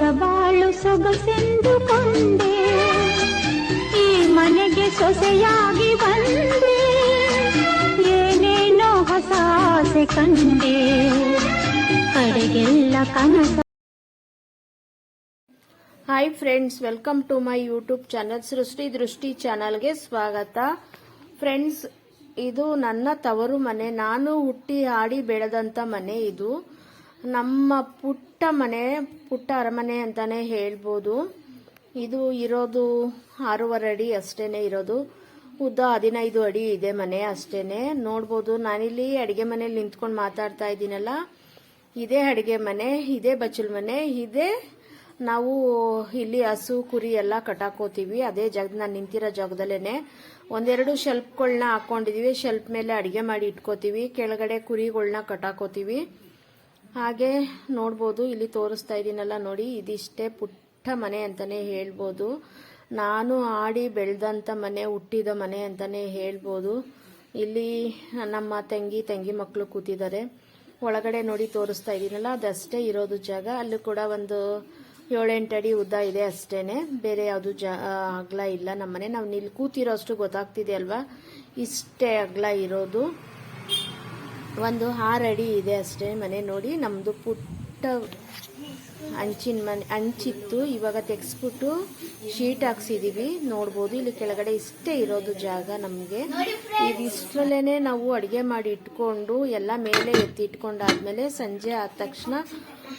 ಹೊಸ ಸೊಗಸೆಂದು ಕೊಂಡೆ. ಈ ಮನೆಗೆ ಸೊಸೆಯಾಗಿ ಬಂದೆ. ಏನೇನೋ ಹೊಸ ಆಸೆ ಕಂಡೆ. ಕಡೆಗೆಲ್ಲ ಕನಸ. Hi friends welcome to my YouTube channel Srishti Drishti ಚಾನಲ್ಗೆ ಸ್ವಾಗತ. ಫ್ರೆಂಡ್ಸ್ ಇದು ನನ್ನ ತವರು ಮನೆ. ನಾನು ಹುಟ್ಟಿ, ಆಡಿ ಬೆಳೆದಂತ ಮನೆ ಇದು. ನಮ್ಮ ಪುಟ್ಟ ಮನೆ, ಪುಟ್ಟ ಅರಮನೆ ಅಂತಾನೆ ಹೇಳ್ಬೋದು. ಇದು ಇರೋದು ಆರೂವರೆ ಅಡಿ ಅಷ್ಟೇನೆ ಇರೋದು. ಉದ್ದ ಹದಿನೈದು ಅಡಿ ಇದೆ ಮನೆ ಅಷ್ಟೇನೆ. ನೋಡ್ಬೋದು, ನಾನಿಲ್ಲಿ ಅಡಿಗೆ ಮನೇಲಿ ನಿಂತ್ಕೊಂಡು ಮಾತಾಡ್ತಾ ಇದ್ದೀನಲ್ಲ. ಇದೇ ಅಡಿಗೆ ಮನೆ, ಇದೇ ಬಚ್ಚಲ್ ಮನೆ, ಇದೇ ನಾವು ಇಲ್ಲಿ ಹಸು, ಕುರಿ ಎಲ್ಲ ಕಟಾಕೋತೀವಿ. ಅದೇ ಜಾಗ, ನಾನು ನಿಂತಿರೋ ಜಾಗದಲ್ಲೇನೆ. ಒಂದೆರಡು ಶೆಲ್ಫ್ಗಳನ್ನ ಹಾಕೊಂಡಿದೀವಿ. ಶೆಲ್ಫ್ ಮೇಲೆ ಅಡಿಗೆ ಮಾಡಿ ಇಟ್ಕೋತೀವಿ. ಕೆಳಗಡೆ ಕುರಿಗಳನ್ನ ಕಟಾಕೋತೀವಿ. ಹಾಗೆ ನೋಡ್ಬೋದು, ಇಲ್ಲಿ ತೋರಿಸ್ತಾ ಇದ್ದೀನಲ್ಲ ನೋಡಿ, ಇದಿಷ್ಟೇ ಪುಟ್ಟ ಮನೆ ಅಂತಾನೆ ಹೇಳ್ಬೋದು. ನಾನು ಆಡಿ ಬೆಳೆದಂಥ ಮನೆ, ಹುಟ್ಟಿದ ಮನೆ ಅಂತಾನೆ ಹೇಳ್ಬೋದು. ಇಲ್ಲಿ ನಮ್ಮ ತಂಗಿ ತಂಗಿ ಮಕ್ಕಳು ಕೂತಿದ್ದಾರೆ. ಒಳಗಡೆ ನೋಡಿ ತೋರಿಸ್ತಾ ಇದ್ದೀನಲ್ಲ ಅದಷ್ಟೇ ಇರೋದು ಜಾಗ. ಅಲ್ಲೂ ಕೂಡ ಒಂದು ಏಳೆಂಟು ಅಡಿ ಉದ್ದ ಇದೆ ಅಷ್ಟೇ ಬೇರೆ ಯಾವುದು ಜ ಅಗಲ ಇಲ್ಲ ನಮ್ಮನೆ. ನಾವು ನಿಲ್ಲಿ ಕೂತಿರೋ ಅಷ್ಟು ಗೊತ್ತಾಗ್ತಿದೆ ಅಲ್ವಾ? ಇಷ್ಟೇ ಅಗಲ ಇರೋದು. ಒಂದು ಆರು ಅಡಿ ಇದೆ ಅಷ್ಟೇ, ಮನೆ ನೋಡಿ. ನಮ್ಮದು ಪುಟ್ಟ ಹಂಚಿನ ಮನೆ ಹಂಚಿತ್ತು ಇವಾಗ ತೆಗೆಸ್ಬಿಟ್ಟು ಶೀಟ್ ಹಾಕ್ಸಿದ್ದೀವಿ ನೋಡ್ಬೋದು, ಇಲ್ಲಿ ಕೆಳಗಡೆ ಇಷ್ಟೇ ಇರೋದು ಜಾಗ ನಮಗೆ. ಇದಿಷ್ಟರಲ್ಲೇ ನಾವು ಅಡುಗೆ ಮಾಡಿ ಇಟ್ಕೊಂಡು, ಎಲ್ಲ ಮೇಲೆ ಎತ್ತಿ ಇಟ್ಕೊಂಡಾದ್ಮೇಲೆ ಸಂಜೆ ಆದ ತಕ್ಷಣ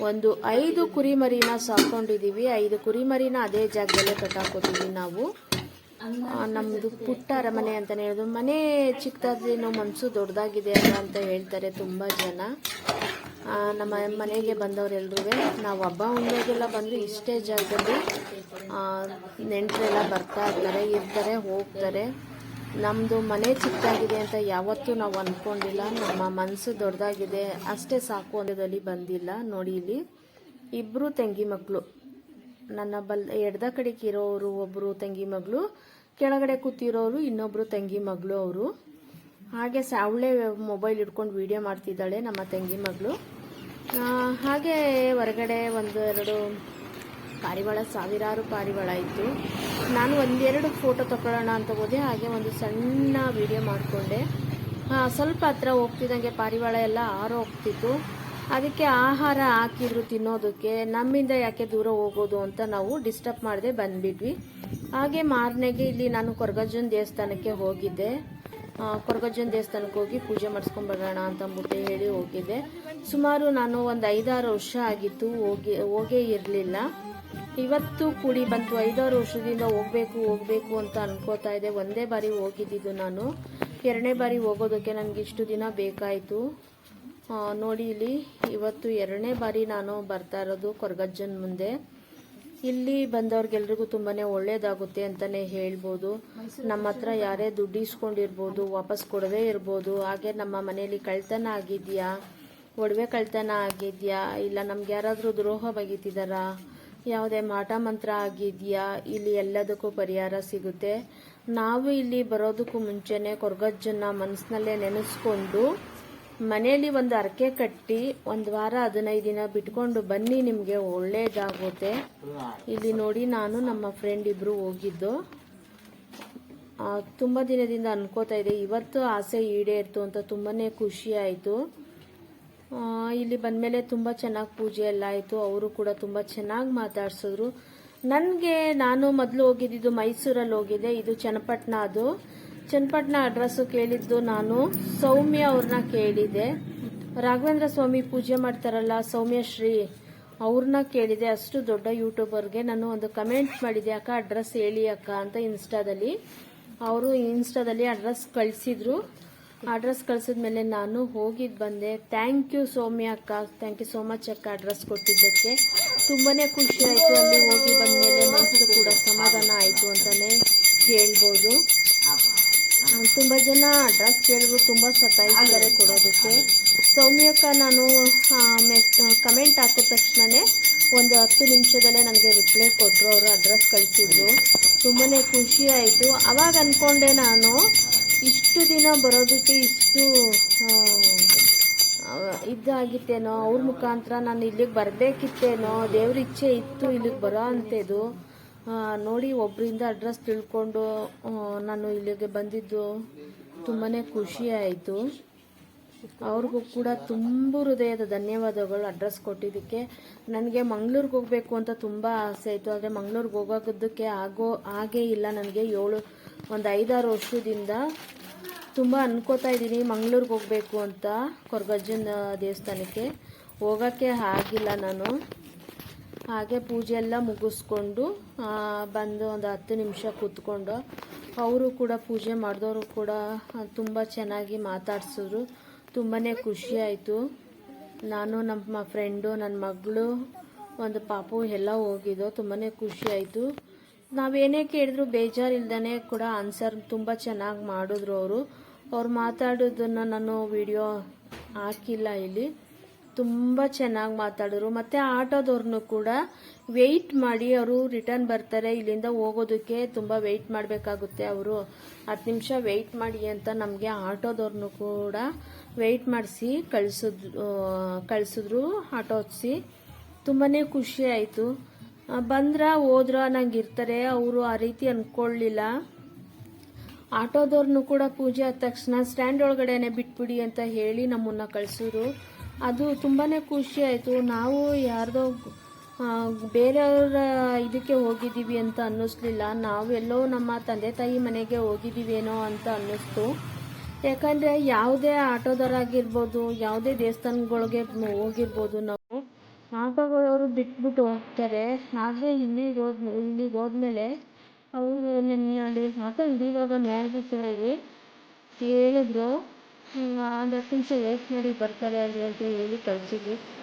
ಒಂದು ಐದು ಕುರಿಮರಿನ ಸಾಕೊಂಡಿದ್ದೀವಿ ಐದು ಕುರಿಮರಿನ ಅದೇ ಜಾಗದಲ್ಲೇ ಕಟ್ಟಾಕೋತೀವಿ ನಾವು. ಆ, ನಮ್ದು ಪುಟ್ಟ ಅರಮನೆ ಅಂತಲೇ ಹೇಳೋದು ಮನೆ ಚಿಕ್ಕದಾದ್ರೇನೋ ಮನಸ್ಸು ದೊಡ್ಡದಾಗಿದೆ ಅಲ್ಲ ಅಂತ ಹೇಳ್ತಾರೆ ತುಂಬ ಜನ. ನಮ್ಮ ಮನೆಗೆ ಬಂದವರೆಲ್ಲರೂ ನಾವು ಹಬ್ಬ ಹುಣ್ಣಿಮೆಗೆಲ್ಲ ಬಂದು ಇಷ್ಟೇ ಜಾಗದಲ್ಲಿ ನೆಂಟರೆಲ್ಲ ಬರ್ತಾ ಇರ್ತಾರೆ ಇರ್ತಾರೆ ಹೋಗ್ತಾರೆ. ನಮ್ಮದು ಮನೆ ಚಿಕ್ಕದಾಗಿದೆ ಅಂತ ಯಾವತ್ತೂ ನಾವು ಅಂದ್ಕೊಂಡಿಲ್ಲ ನಮ್ಮ ಮನಸ್ಸು ದೊಡ್ಡದಾಗಿದೆ. ಅಷ್ಟೇ ಸಾಕು ಅನ್ನೋದಲ್ಲಿ ಬಂದಿಲ್ಲ. ನೋಡಿ ಇಲ್ಲಿ ಇಬ್ಬರು ತಂಗಿ ಮಕ್ಕಳು ನನ್ನ ಬಲ್, ಎಡ್ದ ಕಡೆಗೆ ಇರೋರು ಒಬ್ಬರು ತಂಗಿ ಮಗಳು, ಕೆಳಗಡೆ ಕೂತಿರೋರು ಇನ್ನೊಬ್ರು ತಂಗಿ ಮಗಳು ಅವರು. ಹಾಗೆ ಅವಳೇ ಮೊಬೈಲ್ ಇಟ್ಕೊಂಡು ವಿಡಿಯೋ ಮಾಡ್ತಿದ್ದಾಳೆ ನಮ್ಮ ತಂಗಿ ಮಗಳು. ಹಾಗೆ ಹೊರಗಡೆ ಒಂದು ಎರಡು ಪಾರಿವಾಳ, ಸಾವಿರಾರು ಪಾರಿವಾಳ ಇತ್ತು. ನಾನು ಒಂದೆರಡು ಫೋಟೋ ತಗೊಳ್ಳೋಣ ಅಂತ ಹೋದೆ, ಹಾಗೆ ಒಂದು ಸಣ್ಣ ವಿಡಿಯೋ ಮಾಡಿಕೊಂಡೆ. ಸ್ವಲ್ಪ ಹತ್ರ ಹೋಗ್ತಿದ್ದಂಗೆ ಪಾರಿವಾಳ ಎಲ್ಲ ಆರೋ ಹೋಗ್ತಿತ್ತು. ಅದಕ್ಕೆ ಆಹಾರ ಹಾಕಿದ್ರು ತಿನ್ನೋದಕ್ಕೆ, ನಮ್ಮಿಂದ ಯಾಕೆ ದೂರ ಹೋಗೋದು ಅಂತ ನಾವು ಡಿಸ್ಟರ್ಬ್ ಮಾಡದೆ ಬಂದ್ಬಿಟ್ವಿ. ಹಾಗೆ ಮಾರನೆಗೆ ಇಲ್ಲಿ ನಾನು ಕೊರಗಜ್ಜನ ದೇವಸ್ಥಾನಕ್ಕೆ ಹೋಗಿದ್ದೆ. ಕೊರಗಜ್ಜನ ದೇವಸ್ಥಾನಕ್ಕೆ ಹೋಗಿ ಪೂಜೆ ಮಾಡಿಸ್ಕೊಂಡ್ ಬರೋಣ ಅಂತ ಅಂದ್ಬಿಟ್ಟು ಹೇಳಿ ಹೋಗಿದ್ದೆ. ಸುಮಾರು ನಾನು ಒಂದು ಐದಾರು ವರ್ಷ ಆಗಿತ್ತು, ಹೋಗಿ, ಹೋಗೇ ಇರಲಿಲ್ಲ. ಇವತ್ತು ಕೂಡಿ ಬಂತು, ಐದಾರು ವರ್ಷದಿಂದ ಹೋಗ್ಬೇಕು, ಹೋಗಬೇಕು ಅಂತ ಅನ್ಕೋತಾ ಇದ್ದೆ. ಒಂದೇ ಬಾರಿ ಹೋಗಿದ್ದಿದ್ದು ನಾನು. ಎರಡನೇ ಬಾರಿ ಹೋಗೋದಕ್ಕೆ ನನಗೆ ಇಷ್ಟು ದಿನ ಬೇಕಾಯಿತು. ನೋಡಿ ಇಲ್ಲಿ ಇವತ್ತು ಎರಡನೇ ಬಾರಿ ನಾನು ಬರ್ತಾ ಇರೋದು ಕೊರಗಜ್ಜನ ಮುಂದೆ. ಇಲ್ಲಿ ಬಂದವ್ರಿಗೆಲ್ರಿಗೂ ತುಂಬಾನೇ ಒಳ್ಳೇದಾಗುತ್ತೆ ಅಂತಾನೆ ಹೇಳ್ಬೋದು. ನಮ್ಮ ಹತ್ರ ಯಾರೇ ದುಡ್ಡು ಇಸ್ಕೊಂಡಿರ್ಬೋದು, ವಾಪಸ್ ಕೊಡದೇ ಇರ್ಬೋದು, ಹಾಗೆ ನಮ್ಮ ಮನೆಯಲ್ಲಿ ಕಳ್ತನ ಆಗಿದೆಯಾ? ಒಡವೆ ಕಳ್ತನ ಆಗಿದೆಯಾ? ಇಲ್ಲ ನಮ್ಗೆ ಯಾರಾದರೂ ದ್ರೋಹ ಬಗೀತಿದಾರಾ? ಯಾವುದೇ ಮಾಟ ಮಂತ್ರ ಆಗಿದೆಯಾ? ಇಲ್ಲಿ ಎಲ್ಲದಕ್ಕೂ ಪರಿಹಾರ ಸಿಗುತ್ತೆ. ನಾವು ಇಲ್ಲಿ ಬರೋದಕ್ಕೂ ಮುಂಚೆನೇ ಕೊರಗಜ್ಜನ್ನ ಮನಸ್ಸಿನಲ್ಲೇ ನೆನೆಸ್ಕೊಂಡು ಮನೆಯಲ್ಲಿ ಒಂದು ಅರಕೆ ಕಟ್ಟಿ ಒಂದು ವಾರ ಹದಿನೈದು ದಿನ ಬಿಟ್ಕೊಂಡು ಬನ್ನಿ, ನಿಮಗೆ ಒಳ್ಳೇದಾಗುತ್ತೆ. ಇಲ್ಲಿ ನೋಡಿ ನಾನು ನಮ್ಮ ಫ್ರೆಂಡ್ ಇಬ್ರು ಹೋಗಿದ್ದು. ತುಂಬ ದಿನದಿಂದ ಅನ್ಕೋತಾ ಇದೆ. ಇವತ್ತು ಆಸೆ ಈಡೇರ್ತು ಅಂತ ತುಂಬಾ ಖುಷಿ ಆಯಿತು. ಇಲ್ಲಿ ಬಂದಮೇಲೆ ತುಂಬ ಚೆನ್ನಾಗಿ ಪೂಜೆ ಎಲ್ಲ ಆಯಿತು. ಅವರು ಕೂಡ ತುಂಬ ಚೆನ್ನಾಗಿ ಮಾತಾಡ್ಸಿದ್ರು. ನನಗೆ ನಾನು ಮೊದಲು ಹೋಗಿದ್ದು ಮೈಸೂರಲ್ಲಿ ಹೋಗಿದ್ದೆ. ಇದು ಚನ್ನಪಟ್ಟಣ ಅದು. ಚನ್ನಪಟ್ಟಣ ಅಡ್ರೆಸ್ಸು ಕೇಳಿದ್ದು ನಾನು. ಸೌಮ್ಯ ಅವ್ರನ್ನ ಕೇಳಿದೆ. ರಾಘವೇಂದ್ರ ಸ್ವಾಮಿ ಪೂಜೆ ಮಾಡ್ತಾರಲ್ಲ, ಸೌಮ್ಯ ಶ್ರೀ ಅವ್ರನ್ನ ಕೇಳಿದೆ. ಅಷ್ಟು ದೊಡ್ಡ ಯೂಟ್ಯೂಬರ್ಗೆ ನಾನು ಒಂದು ಕಮೆಂಟ್ ಮಾಡಿದೆ, ಅಕ್ಕ, ಅಡ್ರೆಸ್ ಹೇಳಿ ಅಕ್ಕ, ಅಂತ ಇನ್ಸ್ಟಾದಲ್ಲಿ. ಅವರು ಇನ್ಸ್ಟಾದಲ್ಲಿ ಅಡ್ರೆಸ್ ಕಳಿಸಿದ್ರು. ಅಡ್ರೆಸ್ ಕಳಿಸಿದ್ಮೇಲೆ ನಾನು ಹೋಗಿದ್ದು ಬಂದೆ. ಥ್ಯಾಂಕ್ ಯು ಸೌಮ್ಯ ಅಕ್ಕ ಥ್ಯಾಂಕ್ ಯು ಸೋ ಮಚ್ ಅಕ್ಕ ಅಡ್ರೆಸ್ ಕೊಟ್ಟಿದ್ದಕ್ಕೆ. ತುಂಬಾನೇ ಖುಷಿ ಆಯಿತು ಅಲ್ಲಿ ಹೋಗಿ ಬಂದಮೇಲೆ ಮನಸ್ಸು ಕೂಡ ಸಮಾಧಾನ ಆಯಿತು ಅಂತಲೇ ಹೇಳ್ಬೋದು ತುಂಬ ಜನ ಅಡ್ರೆಸ್ ಕೇಳಿದ್ರು, ತುಂಬ ಸತಾಯಿಸ್ತಾರೆ ಕೊಡೋದಕ್ಕೆ. ಸೌಮ್ಯಕ್ಕ ನಾನು ಮೆಸ್ ಕಮೆಂಟ್ ಹಾಕಿದ ತಕ್ಷಣವೇ ಒಂದು ಹತ್ತು ನಿಮಿಷದಲ್ಲೇ ನನಗೆ ರಿಪ್ಲೈ ಕೊಟ್ಟರು, ಅವರು ಅಡ್ರೆಸ್ ಕಳಿಸಿದ್ರು. ತುಂಬಾ ಖುಷಿ ಆಯಿತು. ಅವಾಗ ಅಂದ್ಕೊಂಡೆ ನಾನು, ಇಷ್ಟು ದಿನ ಬರೋದಕ್ಕೆ ಇಷ್ಟು ಇದಾಗಿತ್ತೇನೋ, ಅವ್ರ ಮುಖಾಂತರ ನಾನು ಇಲ್ಲಿಗೆ ಬರಬೇಕಿತ್ತೇನೋ, ದೇವ್ರ ಇಚ್ಛೆ ಇತ್ತು ಇಲ್ಲಿಗೆ ಬರೋ ಅಂಥದ್ದು. ನೋಡಿ ಒಬ್ಬರಿಂದ ಅಡ್ರೆಸ್ ತಿಳ್ಕೊಂಡು ನಾನು ಇಲ್ಲಿಗೆ ಬಂದಿದ್ದು ತುಂಬಾ ಖುಷಿ ಆಯಿತು. ಅವ್ರಿಗೂ ಕೂಡ ತುಂಬ ಹೃದಯದ ಧನ್ಯವಾದಗಳು ಅಡ್ರೆಸ್ ಕೊಟ್ಟಿದ್ದಕ್ಕೆ. ನನಗೆ ಮಂಗ್ಳೂರಿಗೆ ಹೋಗಬೇಕು ಅಂತ ತುಂಬ ಆಸೆ ಆಯಿತು, ಆದರೆ ಮಂಗ್ಳೂರಿಗೆ ಹೋಗೋದಕ್ಕೆ ಆಗೋ ಹಾಗೇ ಇಲ್ಲ ನನಗೆ ಏಳು, ಒಂದು ಐದಾರು ವರ್ಷದಿಂದ. ತುಂಬ ಅನ್ಕೋತಾ ಇದ್ದೀನಿ ಮಂಗ್ಳೂರಿಗೆ ಹೋಗಬೇಕು ಅಂತ ಕೊರಗಜ್ಜನ ದೇವಸ್ಥಾನಕ್ಕೆ. ಹೋಗೋಕ್ಕೆ ಆಗಿಲ್ಲ ನಾನು. ಹಾಗೆ ಪೂಜೆ ಎಲ್ಲ ಮುಗಿಸ್ಕೊಂಡು ಬಂದು ಒಂದು ಹತ್ತು ನಿಮಿಷ ಕೂತ್ಕೊಂಡು, ಅವರು ಕೂಡ ಪೂಜೆ ಮಾಡಿದವರು ಕೂಡ ತುಂಬ ಚೆನ್ನಾಗಿ ಮಾತಾಡ್ಸಿದ್ರು. ತುಂಬಾ ಖುಷಿ ಆಯಿತು. ನಾನು ನಮ್ಮ ಫ್ರೆಂಡು ನನ್ನ ಮಗಳು, ಒಂದು ಪಾಪು ಎಲ್ಲ ಹೋಗಿದ್ದೋ ತುಂಬಾ ಖುಷಿ ಆಯಿತು. ನಾವೇನೇ ಕೇಳಿದ್ರು ಬೇಜಾರಿಲ್ದೇ ಕೂಡ ಆನ್ಸರ್ ತುಂಬ ಚೆನ್ನಾಗಿ ಮಾಡಿದ್ರು ಅವರು. ಅವ್ರು ಮಾತಾಡೋದನ್ನು ನಾನು ವಿಡಿಯೋ ಹಾಕಿಲ್ಲ ಇಲ್ಲಿ. ತುಂಬ ಚೆನ್ನಾಗಿ ಮಾತಾಡಿದ್ರು ಮತ್ತು ಆಟೋದವ್ರನ್ನೂ ಕೂಡ ವೆಯ್ಟ್ ಮಾಡಿ ಅವರು ರಿಟರ್ನ್ ಬರ್ತಾರೆ. ಇಲ್ಲಿಂದ ಹೋಗೋದಕ್ಕೆ ತುಂಬ ವೆಯ್ಟ್ ಮಾಡಬೇಕಾಗುತ್ತೆ ಅವರು. ಹತ್ತು ನಿಮಿಷ ವೆಯ್ಟ್ ಮಾಡಿ ಅಂತ ನಮಗೆ ಆಟೋದವ್ರನ್ನೂ ಕೂಡ ವೆಯ್ಟ್ ಮಾಡಿಸಿ ಕಳಿಸಿದ್ರು ಕಳಿಸಿದ್ರು, ಆಟೋ ಹಚ್ಚಿ ತುಂಬಾ ಖುಷಿ ಆಯಿತು. ಬಂದ್ರ ಹೋದ್ರ ನಂಗೆ ಇರ್ತಾರೆ. ಅವರು ಆ ರೀತಿ ಅಂದ್ಕೊಳ್ಳಿಲ್ಲ ಆಟೋದವ್ರನ್ನು ಕೂಡ ಪೂಜೆ ಆದ ತಕ್ಷಣ, ಸ್ಟ್ಯಾಂಡ್ ಒಳಗಡೆನೆ ಬಿಟ್ಬಿಡಿ ಅಂತ ಹೇಳಿ ನಮ್ಮನ್ನ ಕಳಿಸಿದ್ರು. ಅದು ತುಂಬಾ ಖುಷಿ ಆಯಿತು. ನಾವು ಯಾರ್ದೋ ಬೇರೆಯವರ ಇದಕ್ಕೆ ಹೋಗಿದ್ದೀವಿ ಅಂತ ಅನ್ನಿಸ್ಲಿಲ್ಲ. ನಾವೆಲ್ಲೋ ನಮ್ಮ ತಂದೆ ತಾಯಿ ಮನೆಗೆ ಹೋಗಿದ್ದೀವೇನೋ ಅಂತ ಅನ್ನಿಸ್ತು. ಯಾಕಂದರೆ ಯಾವುದೇ ಆಟೋದರಾಗಿರ್ಬೋದು ಯಾವುದೇ ದೇವಸ್ಥಾನಗಳಿಗೆ ಹೋಗಿರ್ಬೋದು ನಾವು ಆಗಾಗ ಅವರು ಬಿಟ್ಬಿಟ್ಟು ಹೋಗ್ತಾರೆ. ಆದರೆ ಇಲ್ಲಿಗೆ ಹೋದ, ಇಲ್ಲಿಗೆ ಹೋದ್ಮೇಲೆ ಅವರು ನಿನ್ನೆ ಅಲ್ಲಿ ಮಾತಾಡಿ ಇವಾಗ ನೋಡ್ಬಿಟ್ಟು ಹೇಳಿದ್ರು ಒಂದು ಹತ್ತು ನಿಮಿಷ ವೇಟ್ ಮಾಡಿ ಬರ್ತಾರೆ ಅಂತ ಹೇಳಿ ಕಳಿಸಿದ್ವಿ.